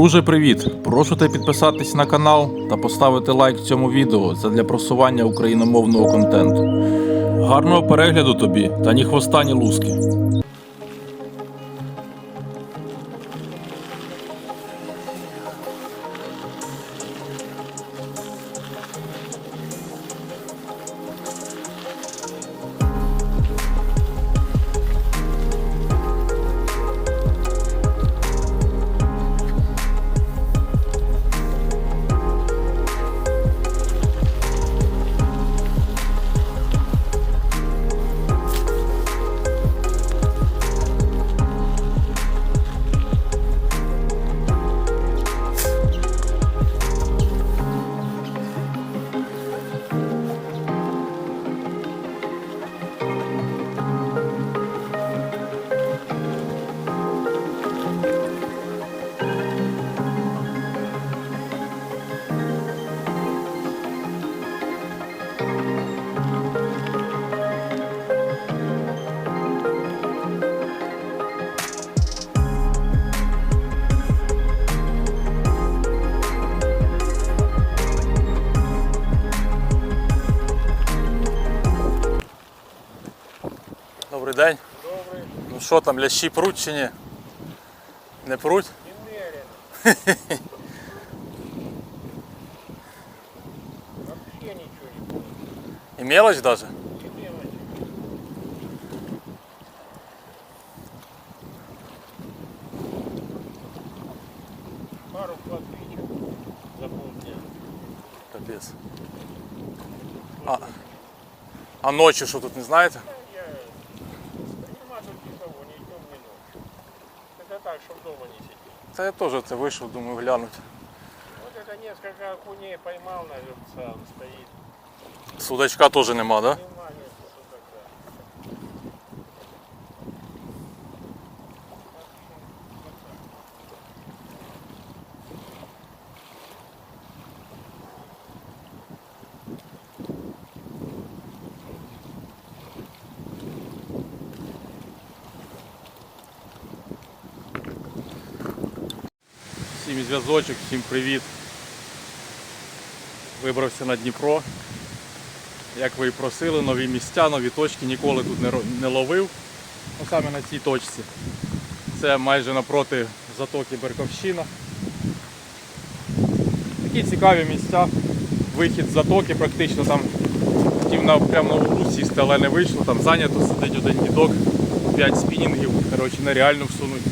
Друже, привіт! Прошу тебе підписатись на канал та поставити лайк цьому відео задля просування україномовного контенту. Гарного перегляду тобі та ні хвоста, ні луски. Добрий день. Добрий. Ну що там, лящі пруть чи ні? Не пруть? Немерено. Вообще ничего не помню. І мелочь даже? Не мелочи. Пару подвижек за полдня. Капець. А, а ночі що тут не знаєте? Та я теж це вийшов, думаю, глянуть. Вот это несколько окуней поймал на сам стоит. Судачка теж нема, да? Нема, зв'язочок, всім привіт. Вибрався на Дніпро. Як ви і просили, нові місця, нові точки, ніколи тут не, ловив. Ну, саме на цій точці. Це майже напроти затоки Берковщина. Такі цікаві місця. Вихід з затоки, практично там хотів на прямо на сісти, але не вийшло. Там зайнято сидить один дідок, 5 спінінгів, коротше, нереально всунутися.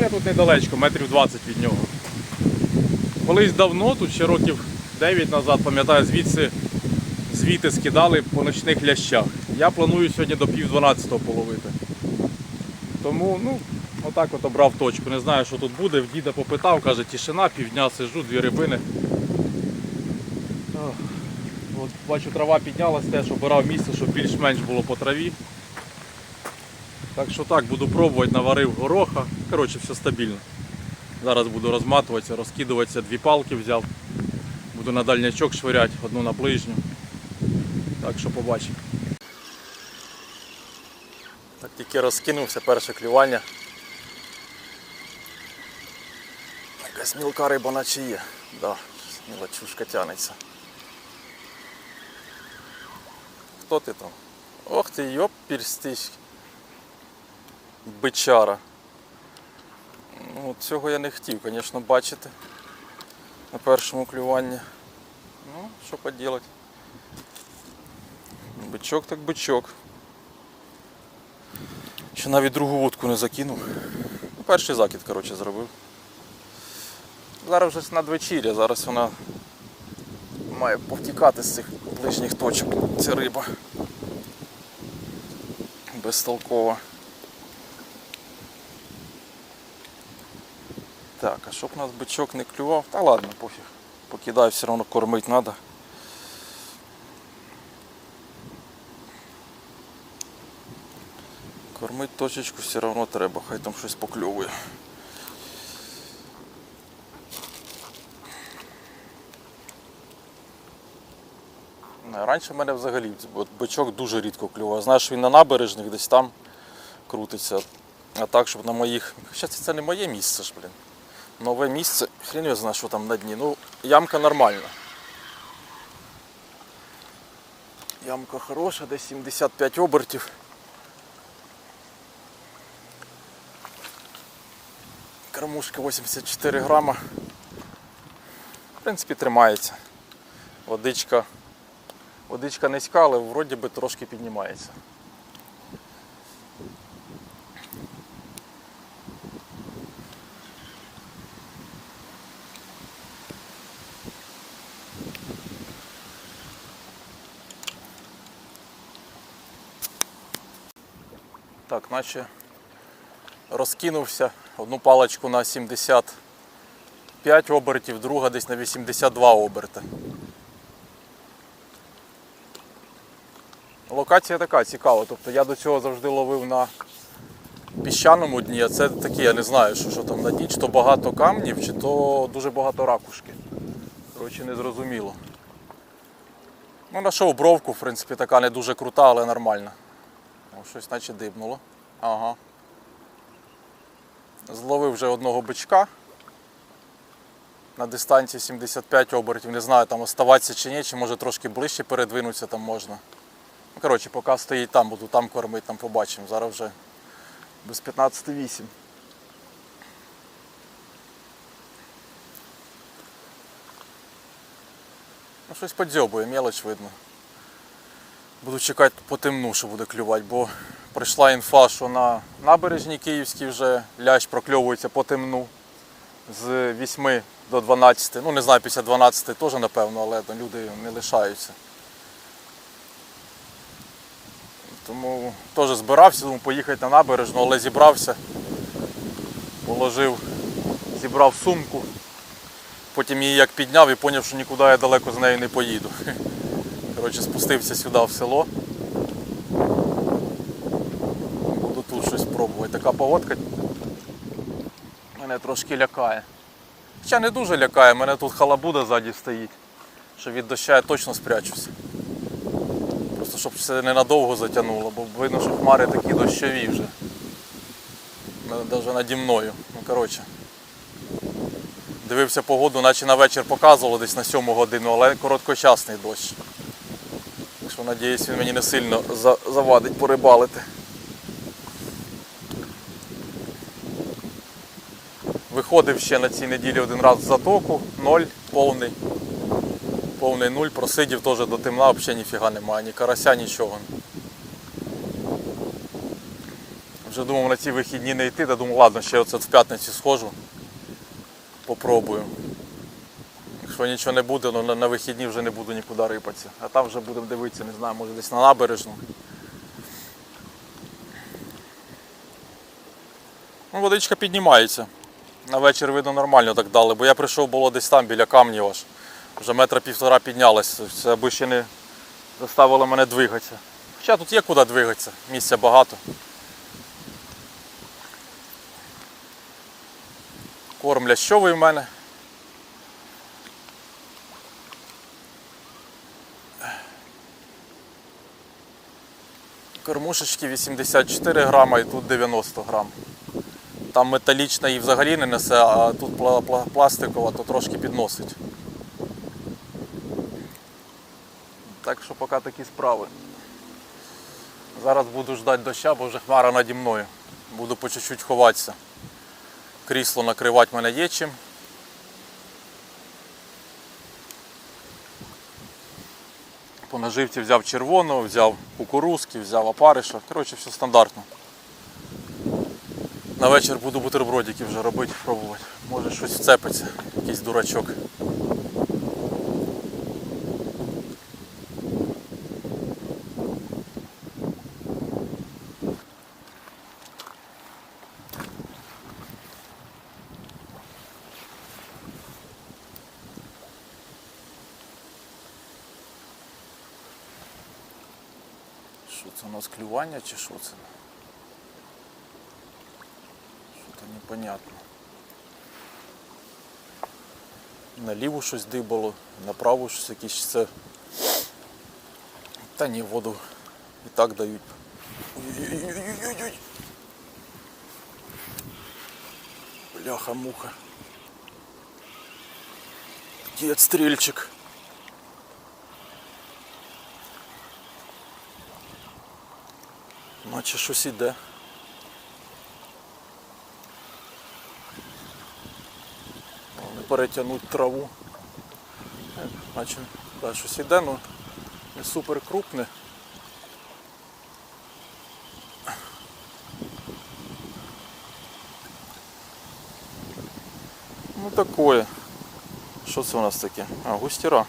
Я тут недалечко, метрів 20 від нього. Колись давно, тут ще років 9 назад, пам'ятаю, звідси звіти скидали по ночних лящах. Я планую сьогодні до пів 12 половити. Тому, ну, отак от обрав точку. Не знаю, що тут буде. Діда попитав, каже, тишина, півдня сижу, дві рибини. От, бачу, трава піднялась теж, обирав місце, щоб більш-менш було по траві. Так що так, буду пробувати, наварив гороха. Коротше, все стабільно. Зараз буду розматуватися, розкидуватися, дві палки взяв. Буду на дальнячок швиряти, одну на ближню. Так що побачимо. Так тільки розкинувся перше клювання. Якась мілка риба наче є. Да, мілочушка тянеться. Хто ти там? Ох ти, йоп, пірстись. Бичара. Ну, цього я не хотів, звісно, бачити на першому клюванні. Ну, що поділати. Бичок так бичок. Ще навіть другу вудку не закинув. Ну, перший закид, коротше, зробив. Зараз вже надвечір'я, зараз вона має повтікати з цих ближніх точок. Ця риба. Безтолкова. Так, а щоб нас бичок не клював, та ладно, пофіг. Покидаю, все одно кормити треба. Кормити точечку все одно треба, хай там щось покльовує. Раніше в мене взагалі бичок дуже рідко клював. Знаєш, він на набережних десь там крутиться. А так, щоб на моїх. Хоча це не моє місце ж, блін. Нове місце. Хрен його знає, що там на дні. Ну, ямка нормальна. Ямка хороша, десь 75 обертів. Кормушка 84 грама. В принципі, тримається. Водичка. Водичка низька, але вроді би трошки піднімається. Так, наче розкинувся. Одну паличку на 75 обертів, друга десь на 82 оберти. Локація така цікава. Тобто я до цього завжди ловив на піщаному дні, а це такі, я не знаю, що, що там на дні, чи то багато камнів, чи то дуже багато ракушки. Коротше, не зрозуміло. Ну, знайшов бровку, в принципі, така не дуже крута, але нормальна. Щось наче дибнуло. Ага. Зловив вже одного бичка на дистанції 75 обертів. Не знаю, там оставатися чи ні, чи може трошки ближче передвинутися там можна. Ну, коротше, поки стоїть там, буду там кормити, там побачимо. Зараз вже без 15.8. Ну, щось подзьобує, мелоч видно. Буду чекати по темну, що буде клювати, бо прийшла інфа, що на набережній Київській вже лящ прокльовується по темну з 8 до 12. Ну не знаю, після 12 теж напевно, але люди не лишаються. Тому теж збирався, думав поїхати на набережну, але зібрався, положив, зібрав сумку, потім її як підняв і зрозумів, що нікуди я далеко з нею не поїду. Коротше, спустився сюди в село. Буду тут щось пробувати. Така погодка мене трошки лякає. Хоча не дуже лякає, мене тут халабуда ззаді стоїть, що від дощу я точно спрячуся. Просто щоб це ненадовго затягнуло, бо видно, що хмари такі дощові вже. Навіть наді мною. Ну коротше. Дивився погоду, наче на вечір показувало десь на 7 годину, але короткочасний дощ. Що, надіюсь, він мені не сильно завадить порибалити. Виходив ще на цій неділі один раз в затоку, ноль, повний. Повний нуль, просидів теж до темна, взагалі ніфіга немає, ні карася, нічого. Вже думав на ці вихідні не йти, та думав, ладно, ще оце в п'ятницю схожу. Попробую. Якщо нічого не буде, ну на, на вихідні вже не буду нікуди рипатися. А там вже будемо дивитися, не знаю, може десь на набережну. Ну, водичка піднімається. На вечір видно нормально так дали, бо я прийшов було десь там біля камнів аж. Вже метра півтора піднялося. Це аби ще не заставило мене двигатися. Хоча тут є куди двигатися, місця багато. Корм лящовий в мене. Кормушечки 84 грама і тут 90 грам. Там металічна і взагалі не несе, а тут пла- пла- пластикова, то трошки підносить. Так що поки такі справи. Зараз буду ждати доща, бо вже хмара наді мною. Буду по чуть-чуть ховатися. Крісло накривати мене є чим. Наживці взяв червоного, взяв кукурузки, взяв опариша. Коротше, все стандартно. На вечір буду бутербродики вже робити, пробувати. Може щось вцепиться, якийсь дурачок. Що це у нас клювання чи що це? Що-то непонятно. Наліво щось дибало, направо щось якісь це. Та ні, воду і так дають. Ой-ой-ой-ой-ой-ой. Бляха-муха. такий отстрільчик. Наче щось іде. Не перетягнуть траву. Наче да, щось іде, ну не супер крупне. Ну такое. Що це у нас таке? А, густіра.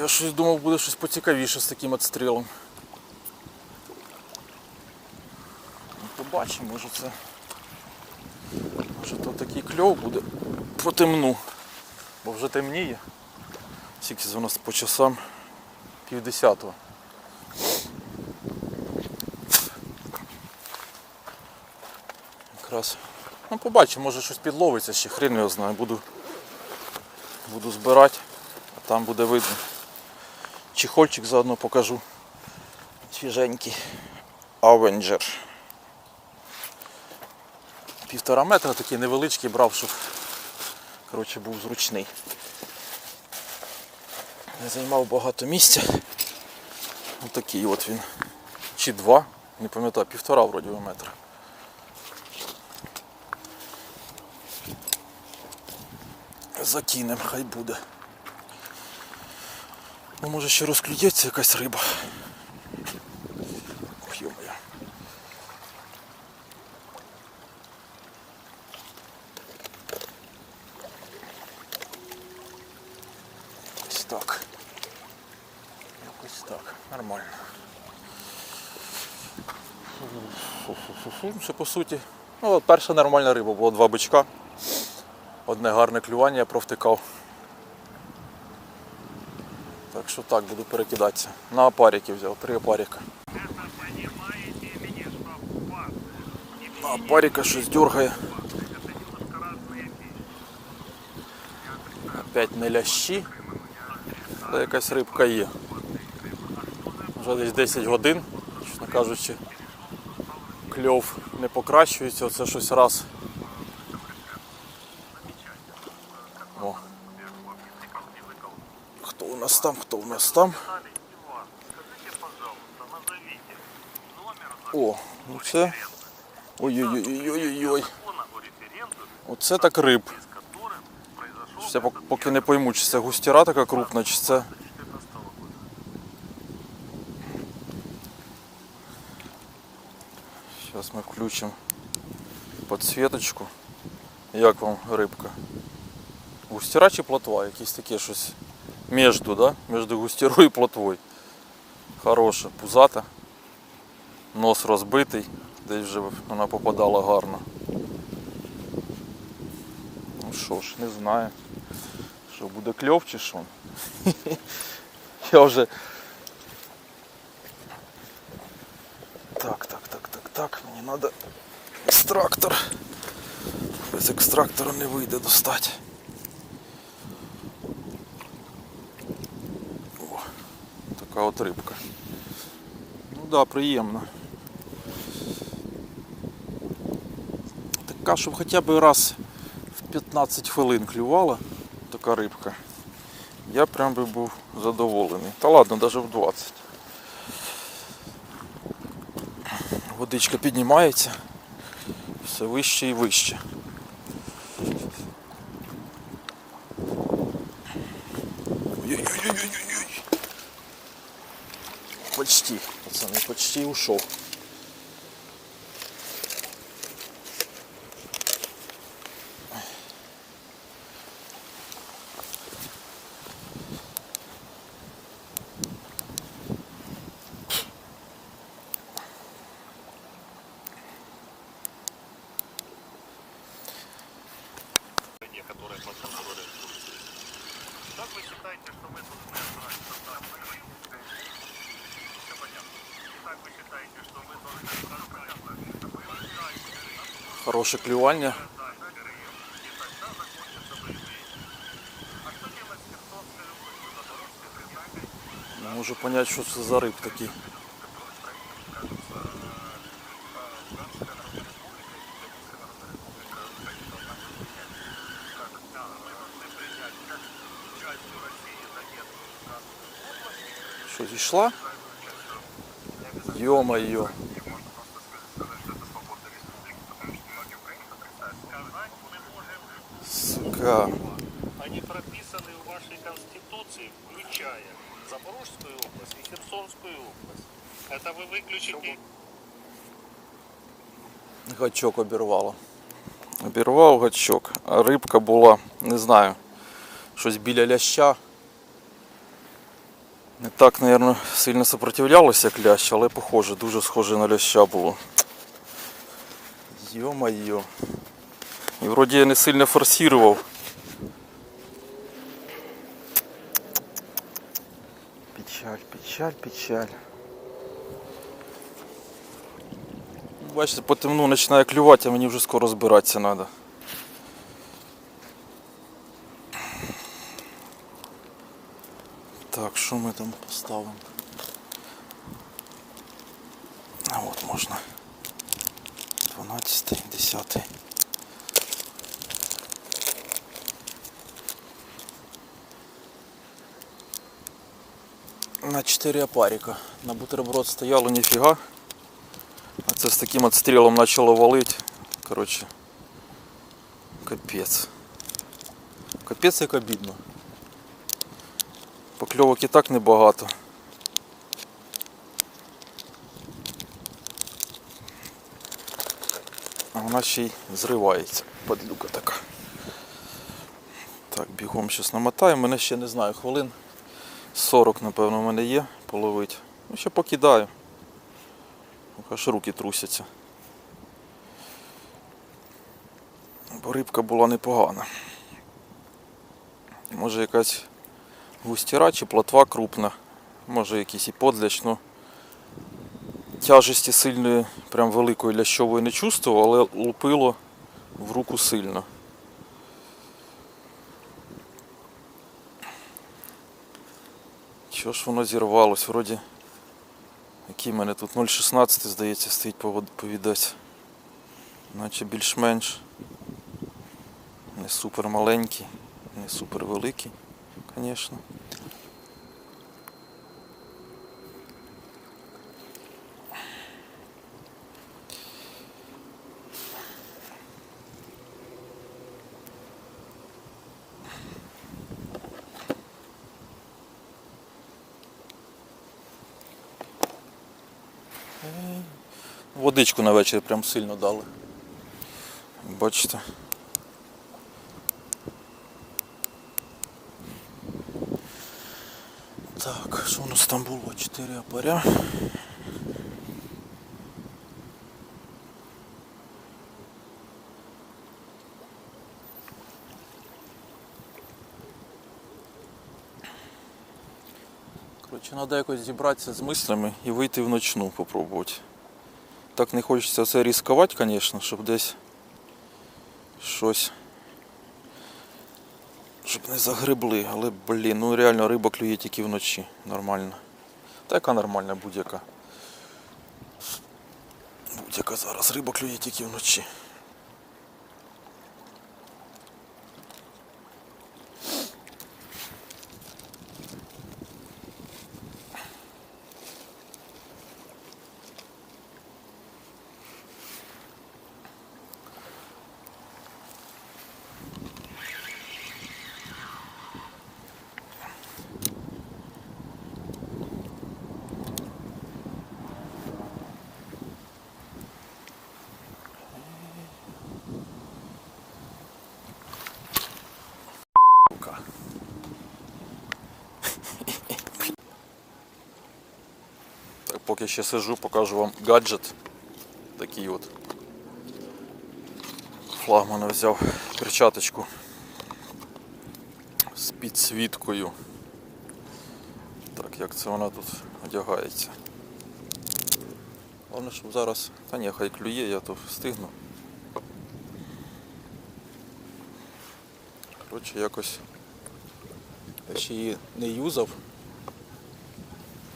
Я щось думав, буде щось поцікавіше з таким отстрілом. Ну, Побачимо, може це. Може то такий кльов буде по темну. Бо вже темніє. Скільки у нас по часам? Пів десятого. Якраз. Ну побачимо, може щось підловиться ще, хрен його знає. Буду, буду збирати, а там буде видно. Чехольчик заодно покажу. Свіженький. Авенджер. Півтора метра такий невеличкий брав, щоб коротше, був зручний. Не займав багато місця. Отакий от він. Чи два, не пам'ятаю, півтора вроді метра. Закинем, хай буде. Ну, може ще розклюється якась риба. Ох, йо-моє. Ось так. Якось так. Нормально. Фу-фу-фу-фу. По суті. Ну, перша нормальна риба, було два бичка. Одне гарне клювання я провтикав. Що так, буду перекидатися. На апарики взяв, три апарика. На апарика щось дергає. Опять не лящі. Але якась рибка є. Вже десь 10 годин, чесно кажучи, кльов не покращується, оце щось раз. О. Хто у нас там? О, ну це. Ой-ой-ой-ой-ой-ой. Оце так риб. Я пок- поки не пойму, чи це густіра така крупна, чи це. Зараз ми включимо підсвіточку. Як вам рибка? Густіра чи плотва? Якісь таке щось между, да? Между густірою і плотвою. Хороша, пузата. Нос розбитий, десь вже вона попадала гарно. Ну що ж, не знаю. Що буде кльов чи що? Я вже. Так, так, так, так, так, мені треба екстрактор. Без екстрактора не вийде достати. О, така от рибка. Ну да, приємно. Така, щоб хоча б раз в 15 хвилин клювала така рибка. Я прям би був задоволений. Та ладно, навіть в 20. Водичка піднімається все вище і вище. assistir o show. хороше клювання. Не можу ну, понять, що це за риб такий. Що зійшла? Йо-моє. Сука. они прописаны в вашей Конституции, включая Запорожскую область и Херсонскую область. Это вы выключите Гачок обірвало. Обірвав гачок, а рибка була, не знаю, щось біля ляща. Не так, мабуть, сильно сопротивлялося, як лящ, але похоже, дуже схоже на ляща було. Йо-майо. І вроді я не сильно форсував. Печаль, печаль, печаль. Бачите, по темну починає клювати, а мені вже скоро збиратися треба. Так, що ми там поставимо? А от можна. 12, 10. На 4 опарика. На бутерброд стояло ніфіга. А це з таким отстрілом почало валити. Коротше. Капець. Капець як обідно. Покльовок і так небагато. А вона ще й зривається. Падлюка така. Так, бігом щось намотаю. Мене ще не знаю, хвилин 40, напевно, в мене є половить. Ну, ще покидаю. Аж руки трусяться. Бо рибка була непогана. Може якась густіра чи плотва крупна. Може якийсь і подляч, ну тяжесті сильної, прям великої лящової не чувствував, але лупило в руку сильно. Чого ж воно зірвалось? Вроді який в мене тут 0,16 здається стоїть повідать. Наче більш-менш. Не супер маленький, не супер великий, звісно. Водичку на вечір прям сильно дали. Бачите. Так, що у нас там було? Чотири опаря. Коротше, треба якось зібратися з мислями і вийти в ночну попробувати. Так не хочеться це ризикувати, звісно, щоб десь щось. Щоб не загребли, але блін, ну реально риба клює тільки вночі. Нормально. Та яка нормальна будь-яка. Будь-яка зараз риба клює тільки вночі. Поки ще сижу, покажу вам гаджет. Такий от. Флагмана взяв перчаточку з підсвіткою. Так, як це вона тут одягається. Головне, щоб зараз, та ні, хай клює, я то встигну. Коротше, якось я ще її не юзав.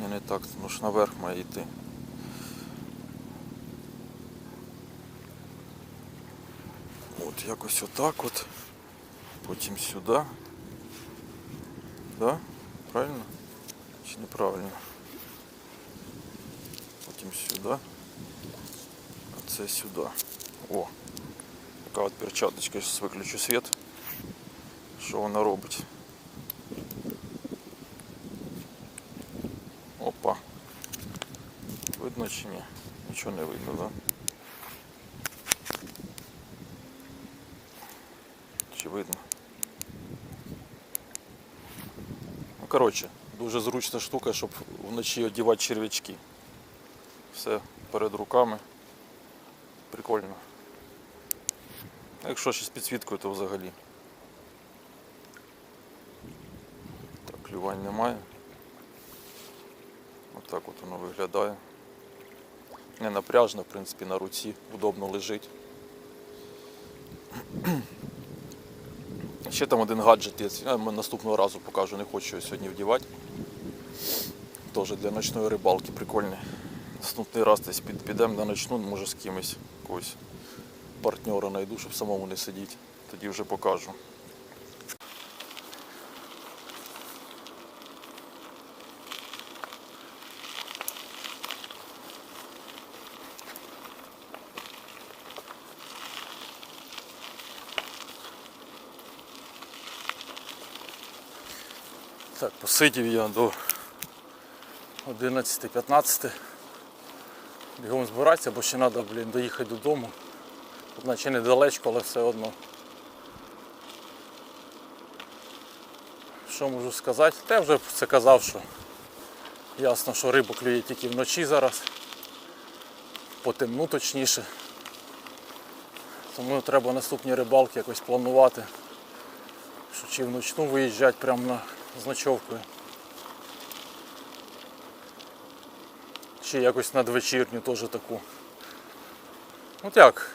Ні, не так, тому що наверх має йти. От якось отак от. Потім сюди. Да? Правильно? Чи неправильно? допустим, сюди. А це сюди. О, така от перчаточка, я зараз виключу світ. Що вона робить? Видно? Нічого не видно, да? Чи видно? Ну, коротше, дуже зручна штука, щоб вночі одягати черв'ячки. Все перед руками. Прикольно. Якщо ще з підсвіткою, то взагалі. Так, клювань немає. Отак от воно виглядає. Не напряжно, в принципі, на руці, удобно лежить. Ще там один гаджет є. Я наступного разу покажу, не хочу його сьогодні вдівати. Теж для ночної рибалки прикольний. Наступний раз десь під, підемо на ночну, може з кимось якогось партнера знайду, щоб самому не сидіти. Тоді вже покажу. Так, посидів я до 11-15. Бігом збиратися, бо ще треба, блін, доїхати додому. Тут недалечко, але все одно. Що можу сказати? Я вже це казав, що ясно, що рибу клює тільки вночі зараз. По темну точніше. Тому треба наступні рибалки якось планувати. Що чи вночну виїжджати прямо на з ночовкою. Чи якось надвечірню теж таку. От як?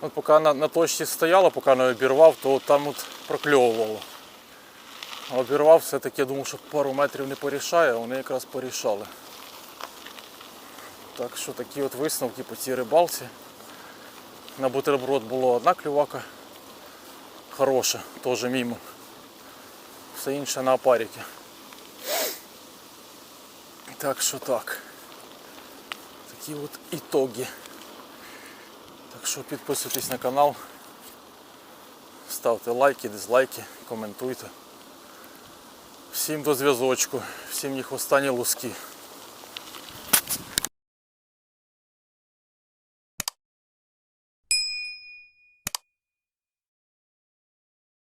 От поки на, на точці стояла, поки не обірвав, то там от прокльовувало. А обірвав все-таки, я думав, що пару метрів не порішає, а вони якраз порішали. Так що такі от висновки по цій рибалці. На бутерброд було одна клювака хороша, теж мімо. Все інше на апаріки. Так що так. Такі от ітоги. Так що підписуйтесь на канал, ставте лайки, дизлайки, коментуйте. Всім до зв'язочку, всім їх останні луски.